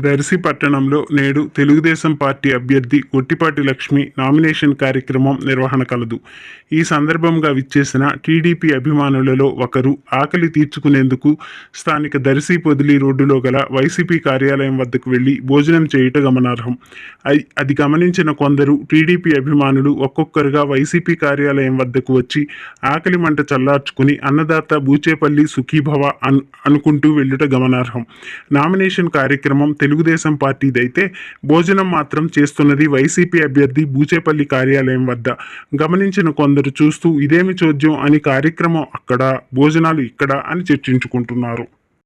దర్శి పట్టణంలో నేడు తెలుగుదేశం పార్టీ అభ్యర్థి గొట్టిపాటి లక్ష్మి నామినేషన్ కార్యక్రమం నిర్వహణ కలదు. ఈ సందర్భంగా విచ్చేసిన టీడీపీ అభిమానులలో ఒకరు ఆకలి తీర్చుకునేందుకు స్థానిక దర్శి పొదిలి రోడ్డులో గల వైసీపీ కార్యాలయం వద్దకు వెళ్ళి భోజనం చేయుట గమనార్హం. అది గమనించిన కొందరు టీడీపీ అభిమానులు ఒక్కొక్కరుగా వైసీపీ కార్యాలయం వద్దకు వచ్చి ఆకలి మంట చల్లార్చుకుని అన్నదాత బూచేపల్లి సుఖీభవ అన్ అనుకుంటూ వెళ్ళుట గమనార్హం. నామినేషన్ కార్యక్రమం తెలుగుదేశం పార్టీదైతే భోజనం మాత్రం చేస్తున్నది వైసీపీ అభ్యర్థి బూచేపల్లి కార్యాలయం వద్ద. గమనించిన కొందరు చూస్తూ ఇదేమి చోద్యం అని కార్యక్రమం అక్కడ భోజనాలు ఇక్కడ అని చర్చించుకుంటున్నారు.